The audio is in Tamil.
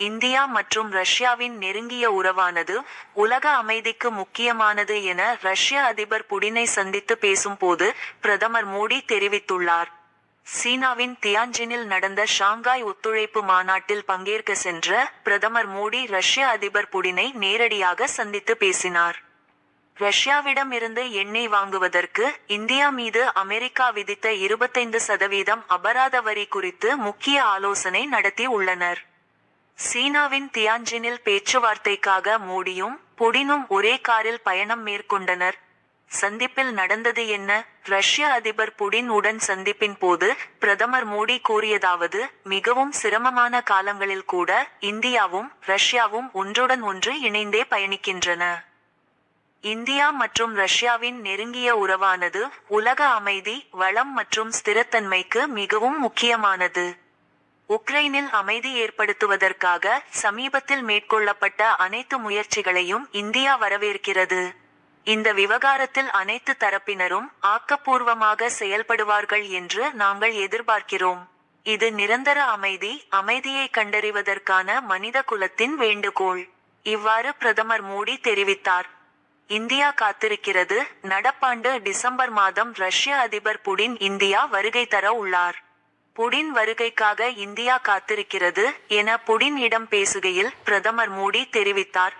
இந்தியா மற்றும் ரஷ்யாவின் நெருங்கிய உறவானது உலக அமைதிக்கு முக்கியமானது என ரஷ்ய அதிபர் புடினை சந்தித்து பேசும்போது பிரதமர் மோடி தெரிவித்துள்ளார். சீனாவின் தியான்ஜினில் நடந்த ஷாங்காய் ஒத்துழைப்பு மாநாட்டில் பங்கேற்க சென்ற பிரதமர் மோடி ரஷ்ய அதிபர் புடினை நேரடியாக சந்தித்து பேசினார். ரஷ்யாவிடம் இருந்து எண்ணெய் வாங்குவதற்கு இந்தியா மீது அமெரிக்கா விதித்த இருபத்தைந்து சதவீதம் அபராத வரி குறித்து முக்கிய ஆலோசனை நடத்தி உள்ளனர். சீனாவின் தியான்ஜினில் பேச்சுவார்த்தைக்காக மோடியும் புடினும் ஒரே காரில் பயணம் மேற்கொண்டனர். சந்திப்பில் நடந்தது என்ன? ரஷ்ய அதிபர் புடின் உடன் சந்திப்பின் போது பிரதமர் மோடி கூறியதாவது மிகவும் சிரமமான காலங்களில் கூட இந்தியாவும் ரஷ்யாவும் ஒன்றுடன் ஒன்று இணைந்தே பயணிக்கின்றன. இந்தியா மற்றும் ரஷ்யாவின் நெருங்கிய உறவானது உலக அமைதி வளம் மற்றும் ஸ்திரத்தன்மைக்கு மிகவும் முக்கியமானது. உக்ரைனில் அமைதி ஏற்படுத்துவதற்காக சமீபத்தில் மேற்கொள்ளப்பட்ட அனைத்து முயற்சிகளையும் இந்தியா வரவேற்கிறது. இந்த விவகாரத்தில் அனைத்து தரப்பினரும் ஆக்கப்பூர்வமாக செயல்படுவார்கள் என்று நாங்கள் எதிர்பார்க்கிறோம். இது நிரந்தர அமைதி அமைதியை கண்டறிவதற்கான மனித குலத்தின் வேண்டுகோள். இவ்வாறு பிரதமர் மோடி தெரிவித்தார். இந்தியா காத்திருக்கிறது. நடப்பாண்டு டிசம்பர் மாதம் ரஷ்ய அதிபர் புடின் இந்தியா வருகை தர உள்ளார். புடின் வருகைக்காக இந்தியா காத்திருக்கிறது என புடின் இடம் பேசுகையில் பிரதமர் மோடி தெரிவித்தார்.